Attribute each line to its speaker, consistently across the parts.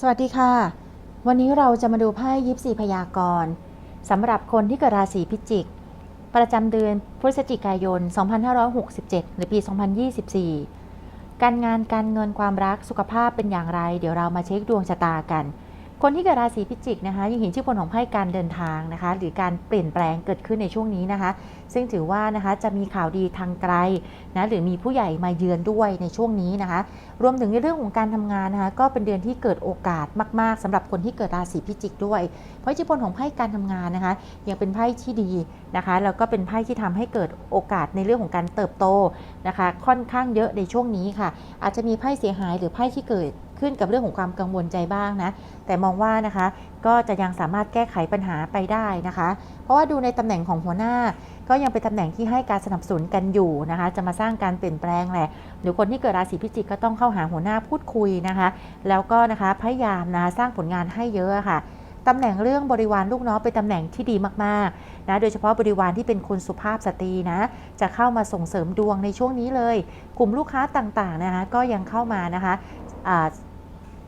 Speaker 1: สวัสดีค่ะ วันนี้เราจะมาดูไพ่ยิปซีพยากรณ์สำหรับคนที่เกิดราศีพิจิก ประจำเดือนพฤศจิกายน 2567 หรือปี 2024 การงานการเงินความรักสุขภาพเป็นอย่างไร เดี๋ยวเรามาเช็คดวงชะตากัน คนที่เกิดราศีพิจิกนะคะยังเห็นชื่อผลของไพ่การเดินทางนะคะ หรือการเปลี่ยนแปลงเกิดขึ้นในช่วงนี้นะคะ ซึ่งถือว่านะคะจะมีข่าวดีทางไกลนะหรือมีผู้ใหญ่มาเยือนด้วยในช่วงนี้นะคะ รวมถึงในเรื่องของการทำงานนะคะก็เป็นเดือนที่เกิดโอกาสมาก ๆสำหรับคนที่เกิดราศีพิจิกด้วย เพราะอิทธิพลของไพ่การทำงานนะคะ ยังเป็นไพ่ที่ดีนะคะแล้วก็เป็นไพ่ที่ทำให้เกิดโอกาสในเรื่องของการเติบโตนะคะ ค่อนข้างเยอะในช่วงนี้ค่ะ อาจจะมีไพ่เสียหายหรือไพ่ที่เกิด ขึ้นกับเรื่องของความกังวลใจบ้างนะ แต่มองว่านะคะ ก็จะยังสามารถแก้ไขปัญหาไปได้นะคะ เพราะว่าดูในตำแหน่งของหัวหน้า ก็ยังเป็นตำแหน่งที่ให้การสนับสนุนกันอยู่นะคะ จะมาสร้างการเปลี่ยนแปลงแหละ หรือคนที่เกิดราศีพิจิกก็ต้องเข้าหาหัวหน้าพูดคุยนะคะ แล้วก็นะคะพยายามนะคะสร้างผลงานให้เยอะค่ะตำแหน่งเรื่องบริวารลูกน้องเป็นตำแหน่งที่ดีมากๆนะโดยเฉพาะบริวารที่เป็นคนสุภาพสตรีนะจะเข้ามาส่งเสริมดวงในช่วงนี้เลย กลุ่มลูกค้าต่างๆนะคะก็ยังเข้ามานะคะ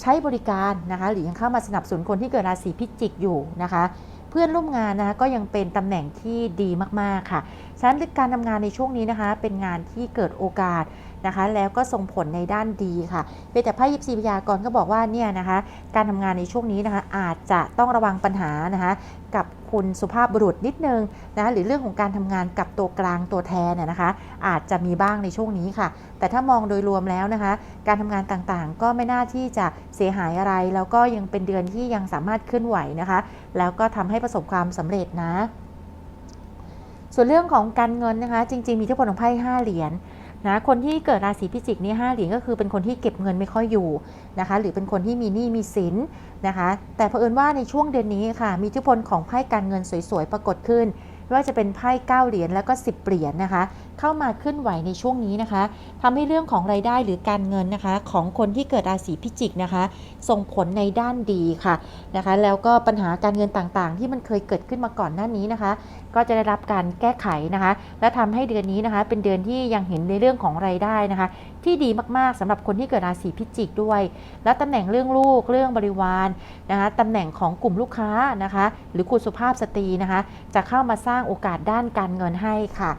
Speaker 1: ใช้บริการนะคะหรือยังเข้ามาสนับสนุนคนที่เกิดราศีพิจิกอยู่นะคะ เพื่อนร่วมงานนะคะก็ยังเป็นตำแหน่งที่ดีมากๆค่ะฉะนั้นการทำงานในช่วงนี้นะคะ เป็นงานที่เกิดโอกาสนะคะแล้วก็ส่งผลในด้านดีค่ะเป็นแต่ไพ่ยิปซีพยากรณ์ก็บอกว่าเนี่ยนะคะการทำงานในช่วงนี้นะคะอาจจะต้องระวังปัญหานะคะกับ คุณสุภาพบุรุษนิดนึงนะหรือเรื่องของการทำงานกับตัวกลางตัวแทนเนี่ยนะคะ อาจจะมีบ้างในช่วงนี้ค่ะ แต่ถ้ามองโดยรวมแล้วนะคะ การทำงานต่างๆ ก็ไม่น่าที่จะเสียหายอะไร แล้วก็ยังเป็นเดือนที่ยังสามารถเคลื่อนไหวนะคะ แล้วก็ทำให้ประสบความสำเร็จนะส่วนเรื่องของการเงินนะคะ จริง ๆ มีที่ผลของไพ่ห้าเหรียญ นะคนที่เกิดราศีพิจิกนี่ห้าเหรียญก็คือเป็นคนที่เก็บเงินไม่ค่อยอยู่นะคะหรือเป็นคนที่มีหนี้มีสินนะคะแต่เผอิญว่าในช่วงเดือนนี้ค่ะ มีอิทธิพลของไพ่การเงินสวยๆปรากฏขึ้นไม่ว่าจะเป็นไพ่9เหรียญแล้วก็ 10 เหรียญนะคะ เข้ามาขึ้นไหวในช่วงนี้นะคะทำให้เรื่องของไรายได้หรือการเงินนะคะ ของคนที่เกิดราศีพิจิกนะคะ ส่งผลในด้านดีค่ะนะคะ แล้วก็ปัญหาการเงินต่างๆ ที่มันเคยเกิดขึ้นมาก่อนหน้านี้นะคะ ก็จะได้รับการแก้ไขนะคะ และทำให้เดือนนี้นะคะ เป็นเดือนที่ยังเห็นในเรื่องของไรายได้นะคะ ที่ดีมากๆสำหรับคนที่เกิดราศีพิจิกด้วย และตำแหน่งเรื่องลูกเรื่องบริวารนะคะตำแหน่งของกลุ่มลูกค้านะคะ หรือคุณสุภาพสตรีนะคะ จะเข้ามาสร้างโอกาสด้านการเงินให้ค่ะ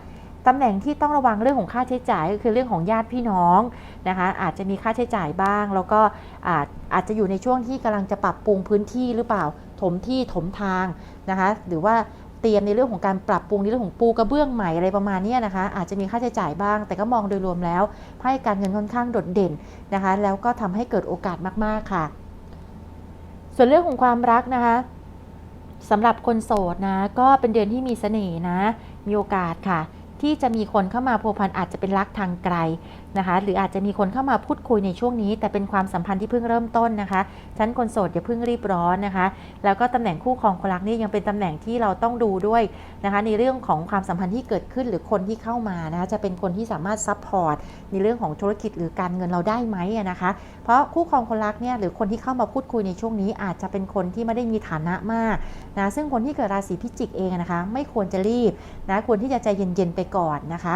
Speaker 1: ตำแหน่งที่ต้องระวังเรื่องของค่าใช้จ่ายก็คือเรื่องของญาติพี่น้องนะคะอาจจะมีค่าใช้จ่ายบ้าง แล้วก็อาจอาจจะอยู่ในช่วงที่กำลังจะปรับปรุงพื้นที่หรือเปล่า ถมที่ถมทางนะคะหรือว่าเตรียมในเรื่องของการปรับปรุงในเรื่องของปูกระเบื้องใหม่อะไรประมาณนี้นะคะอาจจะมีค่าใช้จ่ายบ้าง แต่ก็มองโดยรวมแล้วไพ่การเงินค่อนข้างโดดเด่นนะคะแล้วก็ทำให้เกิดโอกาสมากๆค่ะ ส่วนเรื่องของความรักนะคะสำหรับคนโสดนะก็เป็นเดือนที่มีเสน่ห์นะ มีโอกาสค่ะ ที่จะมีคนเข้ามาพัวพันอาจจะเป็นรักทางไกลนะคะ หรืออาจจะมีคนเข้ามาพูดคุยในช่วงนี้ แต่เป็นความสัมพันธ์ที่เพิ่งเริ่มต้นนะคะชั้นคนโสดอย่าเพิ่งรีบร้อนนะคะ แล้วก็ตำแหน่งคู่ครองคนรักนี่ยังเป็นตำแหน่งที่เราต้องดูด้วยนะคะ ในเรื่องของความสัมพันธ์ที่เกิดขึ้นหรือคนที่เข้ามานะคะจะเป็นคนที่สามารถซัพพอร์ตในเรื่องของธุรกิจหรือการเงินเราได้ไหมนะคะ เพราะคู่ครองคนรักเนี่ยหรือคนที่เข้ามาพูดคุยในช่วงนี้ อาจจะเป็นคนที่ไม่ได้มีฐานะมากนะซึ่งคนที่เกิดราศีพิจิกเองนะคะ ไม่ควรจะรีบนะควรที่จะใจเย็นๆไปก่อนนะคะ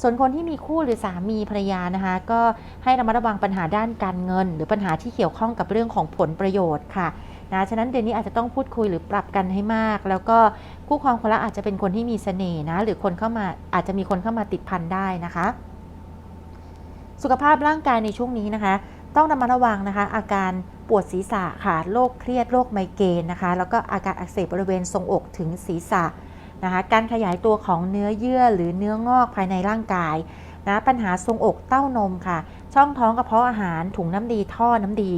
Speaker 1: ส่วนคนที่มีคู่หรือสามีภรรยานะคะ ก็ให้ระมัดระวังปัญหาด้านการเงิน หรือปัญหาที่เกี่ยวข้องกับเรื่องของผลประโยชน์ค่ะนะฉะนั้นเดือนนี้อาจจะต้องพูดคุยหรือปรับกันให้มาก แล้วก็คู่ครองคนละอาจจะเป็นคนที่มีเสน่ห์นะ หรือคนเข้ามาอาจจะมีคนเข้ามาติดพันได้นะคะ สุขภาพร่างกายในช่วงนี้นะคะ ต้องระมัดระวังนะคะ อาการปวดศีรษะค่ะโรคเครียดโรคไมเกรนนะคะ แล้วก็อาการอักเสบบริเวณทรงอกถึงศีรษะ นะคะการขยายตัวของเนื้อเยื่อหรือเนื้องอกภายในร่างกายนะปัญหาทรงอกเต้านมค่ะ ช่องท้องกระเพาะอาหารถุงน้ำดีท่อน้ำดี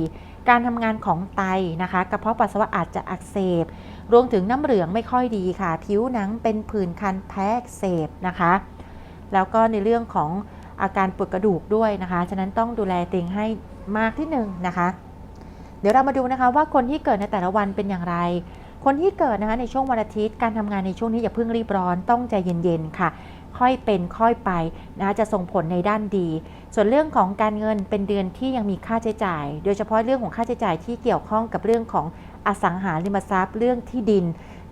Speaker 1: การทำงานของไตนะคะกระเพาะปัสสาวะอาจจะอักเสบ รวมถึงน้ำเหลืองไม่ค่อยดีค่ะ ผิวหนังเป็นผื่นคันแพ้เสบนะคะ แล้วก็ในเรื่องของอาการปวดกระดูกด้วยนะคะ ฉะนั้นต้องดูแลตัวเองให้มากที่หนึ่งนะคะ เดี๋ยวเรามาดูนะคะว่าคนที่เกิดในแต่ละวันเป็นอย่างไร คนที่เกิดนะคะในช่วงวันอาทิตย์การทำงานในช่วงนี้อย่าเพิ่งรีบร้อนต้องใจเย็นๆค่ะ ค่อยเป็นค่อยไปนะคะจะส่งผลในด้านดี ส่วนเรื่องของการเงินเป็นเดือนที่ยังมีค่าใช้จ่าย โดยเฉพาะเรื่องของค่าใช้จ่ายที่เกี่ยวข้องกับเรื่องของอสังหาริมทรัพย์เรื่องที่ดิน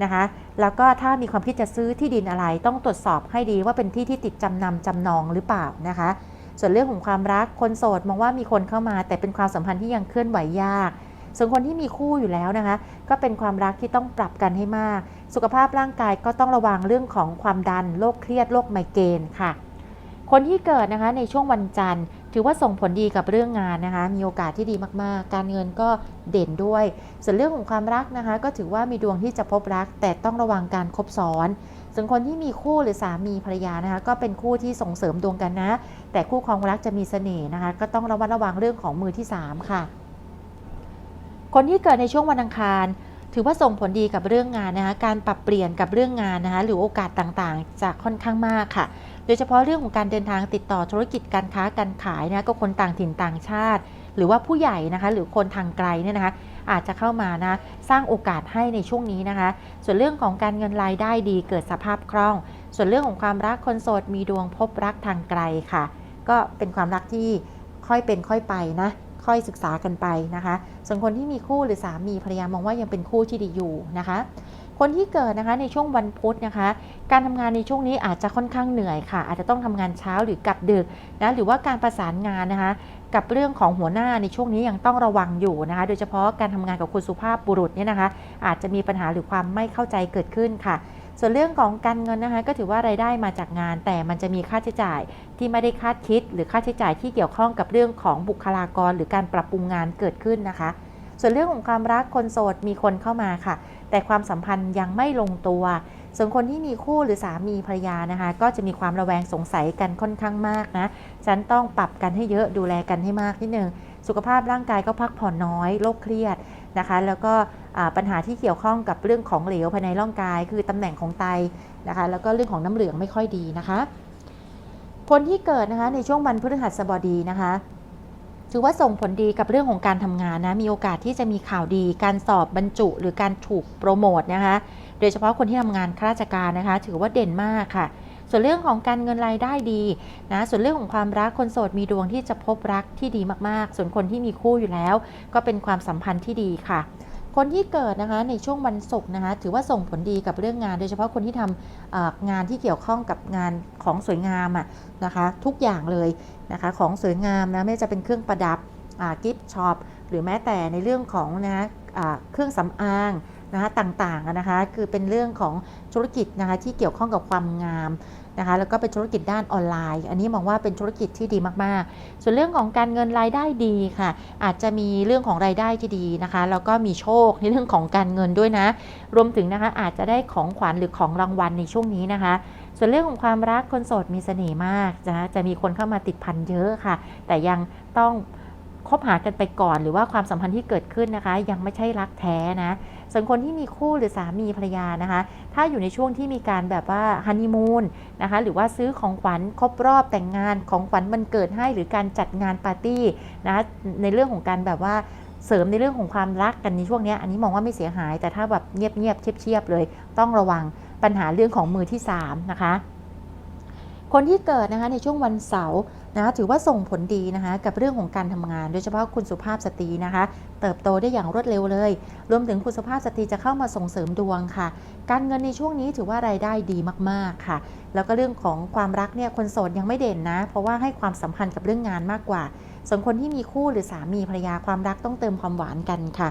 Speaker 1: นะคะแล้วก็ถ้ามีความคิดจะซื้อที่ดินอะไร ต้องตรวจสอบให้ดีว่าเป็นที่ที่ติดจำนำจำนองหรือเปล่านะคะ ส่วนเรื่องของความรักคนโสดมองว่ามีคนเข้ามา แต่เป็นความสัมพันธ์ที่ยังเคลื่อนไหวยาก ส่วนคนที่มีคู่อยู่แล้วนะคะ ก็เป็นความรักที่ต้องปรับกันให้มาก สุขภาพร่างกายก็ต้องระวังเรื่องของความดันโรคเครียดโรคไมเกรนค่ะ คนที่เกิดนะคะในช่วงวันจันทร์ ถือว่าส่งผลดีกับเรื่องงานนะคะ มีโอกาสที่ดีมากๆ การเงินก็เด่นด้วย ส่วนเรื่องของความรักนะคะ ก็ถือว่ามีดวงที่จะพบรัก แต่ต้องระวังการคบซ้อนส่วนคนที่มีคู่หรือสามีภรรยานะคะ ก็เป็นคู่ที่ส่งเสริมดวงกันนะ แต่คู่ครองรักจะมีเสน่ห์นะคะ ก็ต้องระมัดระวังเรื่องของมือที่ 3 ค่ะ คนที่เกิดในช่วงวันอังคาร ถือว่าส่งผลดีกับเรื่องงานนะคะการปรับเปลี่ยนกับเรื่องงานนะคะหรือโอกาสต่างๆ จะค่อนข้างมากค่ะ โดยเฉพาะเรื่องของการเดินทางติดต่อธุรกิจการค้าการขายนะก็คนต่างถิ่นต่างชาติ หรือว่าผู้ใหญ่นะคะหรือคนทางไกลเนี่ยนะคะอาจจะเข้ามานะสร้างโอกาสให้ในช่วงนี้นะคะ ส่วนเรื่องของการเงินรายได้ดีเกิดสภาพคล่อง ส่วนเรื่องของความรักคนโสดมีดวงพบรักทางไกลค่ะ ก็เป็นความรักที่ค่อยเป็นค่อยไปนะ ค่อยศึกษากันไปนะคะ ส่วนคนที่มีคู่หรือสามีภรรยามองว่ายังเป็นคู่ที่ดีอยู่นะคะ คนที่เกิดนะคะในช่วงวันพุธนะคะ การทำงานในช่วงนี้อาจจะค่อนข้างเหนื่อยค่ะ อาจจะต้องทำงานเช้าหรือกลับดึกนะหรือว่าการประสานงานนะคะ กับเรื่องของหัวหน้าในช่วงนี้ยังต้องระวังอยู่นะคะ โดยเฉพาะการทำงานกับคุณสุภาพบุรุษเนี่ยนะคะ อาจจะมีปัญหาหรือความไม่เข้าใจเกิดขึ้นค่ะส่วนเรื่องของการเงินนะคะก็ถือว่ารายได้มาจากงานแต่มันจะมีค่าใช้จ่าย ที่ไม่ได้คาดคิด หรือค่าใช้จ่ายที่เกี่ยวข้องกับเรื่องของบุคลากร หรือการปรับปรุงงานเกิดขึ้นนะคะ ส่วนเรื่องของความรักคนโสดมีคนเข้ามาค่ะ แต่ความสัมพันธ์ยังไม่ลงตัว ส่วนคนที่มีคู่หรือสามีภรรยานะคะ ก็จะมีความระแวงสงสัยกันค่อนข้างมากนะฉันต้องปรับกันให้เยอะดูแลกันให้มากนิดนึงสุขภาพร่างกายก็พักผ่อนน้อยโรคเครียดนะคะ แล้วก็ปัญหาที่เกี่ยวข้องกับเรื่องของเหลวภายในร่างกาย คือตำแหน่งของไตนะคะ แล้วก็เรื่องของน้ำเหลืองไม่ค่อยดีนะคะ คนที่เกิดนะคะในช่วงวันพฤหัสบดีนะคะถือว่าส่งผลดีกับเรื่องของการทำงานนะ มีโอกาสที่จะมีข่าวดี การสอบบรรจุหรือการถูกโปรโมทนะคะ โดยเฉพาะคนที่ทำงานข้าราชการนะคะ ถือว่าเด่นมากค่ะ ส่วนเรื่องของการเงินรายได้ดีนะ ส่วนเรื่องของความรักคนโสดมีดวงที่จะพบรักที่ดีมากๆ ส่วนคนที่มีคู่อยู่แล้ว ก็เป็นความสัมพันธ์ที่ดีค่ะ คนที่เกิดนะคะในช่วงวันศุกร์นะคะถือว่าส่งผลดีกับเรื่องงาน โดยเฉพาะคนที่ทำงานที่เกี่ยวข้องกับงานของสวยงามอะนะคะทุกอย่างเลยนะคะของสวยงามนะไม่ว่าจะเป็นเครื่องประดับกิฟต์ช็อปหรือแม้แต่ในเรื่องของนะะเครื่องสำอาง นะคะต่างๆนะคะคือเป็นเรื่องของธุรกิจนะคะที่เกี่ยวข้องกับความงามนะคะแล้วก็เป็นธุรกิจด้านออนไลน์ อันนี้มองว่าเป็นธุรกิจที่ดีมากๆ ส่วนเรื่องของการเงินรายได้ดีค่ะ อาจจะมีเรื่องของรายได้ที่ดีนะคะแล้วก็มีโชคในเรื่องของการเงินด้วยนะ รวมถึงนะคะอาจจะได้ของขวัญหรือของรางวัลในช่วงนี้นะคะ ส่วนเรื่องของความรักคนโสดมีเสน่ห์มากนะจะมีคนเข้ามาติดพันเยอะค่ะ แต่ยังต้อง คบหากันไปก่อนหรือว่าความสัมพันธ์ที่เกิดขึ้นนะคะ ยังไม่ใช่รักแท้นะส่วนคนที่มีคู่หรือสามีภรรยานะคะ ถ้าอยู่ในช่วงที่มีการแบบว่าฮันนีมูนนะคะหรือว่าซื้อของขวัญครบรอบแต่งงานของขวัญมันเกิดให้หรือการจัดงานปาร์ตี้นะคะในเรื่องของการแบบว่าเสริมในเรื่องของความรักกันในช่วงนี้อันนี้มองว่าไม่เสียหาย แต่ถ้าแบบเงียบๆเชียบๆเลย ต้องระวังปัญหาเรื่องของมือที่3นะคะคนที่เกิดนะคะในช่วงวันเสาร์ นะคะถือว่าส่งผลดีนะคะกับเรื่องของการทำงาน โดยเฉพาะคุณสุภาพสตรีนะคะ เติบโตได้อย่างรวดเร็วเลย รวมถึงคุณสุภาพสตรีจะเข้ามาส่งเสริมดวงค่ะ การเงินในช่วงนี้ถือว่ารายได้ดีมากๆค่ะ แล้วก็เรื่องของความรักเนี่ยคนโสดยังไม่เด่นนะ เพราะว่าให้ความสำคัญกับเรื่องงานมากกว่า ส่วนคนที่มีคู่หรือสามีภรรยาความรักต้องเติมความหวานกันค่ะ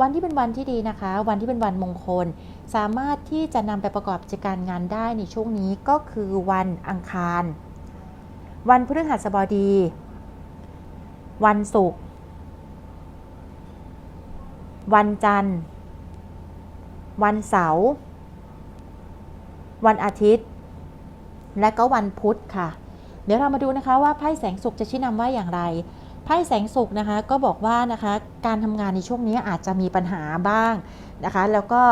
Speaker 1: วันที่เป็นวันที่ดีนะคะ วันที่เป็นวันมงคล สามารถที่จะนำไปประกอบกิจการงานได้ในช่วงนี้ก็คือวันอังคาร วันพฤหัสบดี วันศุกร์ วันจันทร์ วันเสาร์ วันอาทิตย์ และก็วันพุธค่ะ เดี๋ยวเรามาดูนะคะว่าไพ่แสงสุขจะชี้นำว่าอย่างไร ไพ่แสงสุขนะคะก็บอกว่านะคะการทำงานในช่วงนี้อาจจะมีปัญหาบ้างนะคะ แล้วก็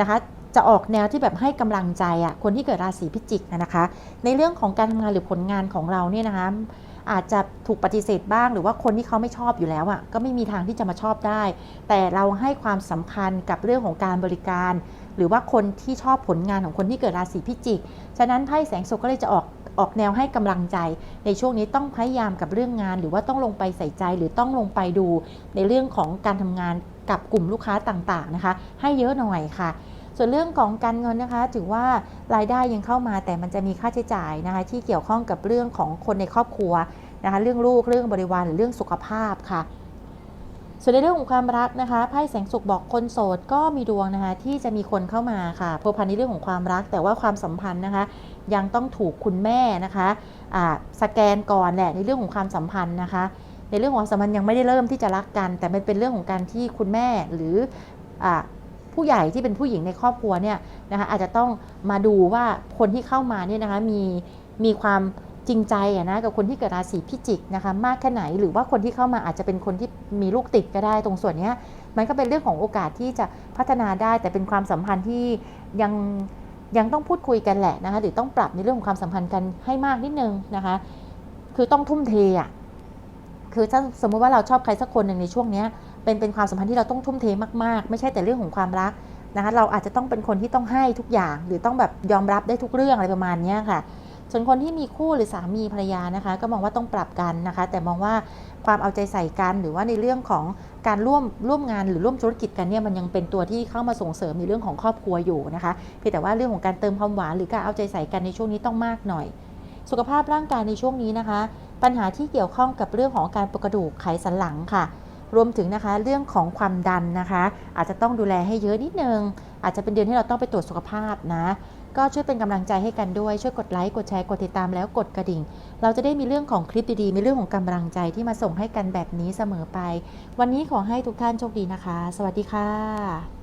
Speaker 1: นะคะ จะออกแนวที่แบบให้กำลังใจอะคนที่เกิดราศีพิจิกนะคะ ในเรื่องของการทำงานหรือผลงานของเราเนี่ยนะคะอาจจะถูกปฏิเสธบ้างหรือว่าคนที่เขาไม่ชอบอยู่แล้วอะก็ไม่มีทางที่จะมาชอบได้ แต่เราให้ความสำคัญกับเรื่องของการบริการ หรือว่าคนที่ชอบผลงานของคนที่เกิดราศีพิจิก ฉะนั้นไพ่แสงสุขก็เลยจะออกออกแนวให้กำลังใจ ในช่วงนี้ต้องพยายามกับเรื่องงาน หรือว่าต้องลงไปใส่ใจหรือต้องลงไปดู ในเรื่องของการทำงานกับกลุ่มลูกค้าต่างๆนะคะ ให้เยอะหน่อยค่ะ ส่วนเรื่องของการเงินนะคะ ถือว่ารายได้ยังเข้ามาแต่มันจะมีค่าใช้จ่ายนะคะ ที่เกี่ยวข้องกับเรื่องของคนในครอบครัวนะคะ เรื่องลูกเรื่องบริวารหรือเรื่องสุขภาพค่ะส่วนในเรื่องของความรักนะคะไพ่แสงสุขบอกคนโสดก็มีดวงนะคะที่จะมีคนเข้ามาค่ะพัวพันในเรื่องของความรัก แต่ว่าความสัมพันธ์นะคะ ยังต้องถูกคุณแม่นะคะอ่าสแกนก่อนแหละในเรื่องของความสัมพันธ์นะคะ ในเรื่องของสัมพันธ์ยังไม่ได้เริ่มที่จะรักกัน แต่มันเป็นเรื่องของการที่คุณแม่หรืออ ผู้ใหญ่ที่เป็นผู้หญิงในครอบครัวเนี่ยนะคะอาจจะต้องมาดูว่าคนที่เข้ามาเนี่ยนะคะมีมีความจริงใจนะกับคนที่เกิดราศีพิจิกนะคะมากแค่ไหนหรือว่าคนที่เข้ามาอาจจะเป็นคนที่มีลูกติดก็ได้ตรงส่วนนี้มันก็เป็นเรื่องของโอกาสที่จะพัฒนาได้ แต่เป็นความสัมพันธ์ที่ยังยังต้องพูดคุยกันแหละนะคะหรือต้องปรับในเรื่องของความสัมพันธ์กันให้มากนิดนึงนะคะคือต้องทุ่มเทอะคือถ้าสมมติว่าเราชอบใครสักคนหนึ่งในช่วงเนี้ย เป็นเป็นความสัมพันธ์ที่เราต้องทุ่มเทมากๆ ไม่ใช่แต่เรื่องของความรักนะคะเราอาจจะต้องเป็นคนที่ต้องให้ทุกอย่าง หรือต้องแบบยอมรับได้ทุกเรื่องอะไรประมาณนี้ค่ะ ส่วนคนที่มีคู่หรือสามีภรรยานะคะ ก็มองว่าต้องปรับกันนะคะ แต่มองว่าความเอาใจใส่กันหรือว่าในเรื่องของการร่วมร่วมงานหรือร่วมธุรกิจกันเนี่ยมันยังเป็นตัวที่เข้ามาส่งเสริมในเรื่องของครอบครัวอยู่นะคะเพียงแต่ว่าเรื่องของการเติมความหวานหรือการเอาใจใส่กันในช่วงนี้ต้องมากหน่อย สุขภาพร่างกายในช่วงนี้นะคะ ปัญหาที่เกี่ยวข้องกับเรื่องของการปวดกระดูกไขสันหลังค่ะ รวมถึงนะคะเรื่องของความดันนะคะ อาจจะต้องดูแลให้เยอะนิดนึง อาจจะเป็นเดือนที่เราต้องไปตรวจสุขภาพนะ ก็ช่วยเป็นกำลังใจให้กันด้วย ช่วยกดไลค์ กดแชร์ กดติดตามแล้วกดกระดิ่ง เราจะได้มีเรื่องของคลิปดีๆ มีเรื่องของกำลังใจที่มาส่งให้กันแบบนี้เสมอไป วันนี้ขอให้ทุกท่านโชคดีนะคะ สวัสดีค่ะ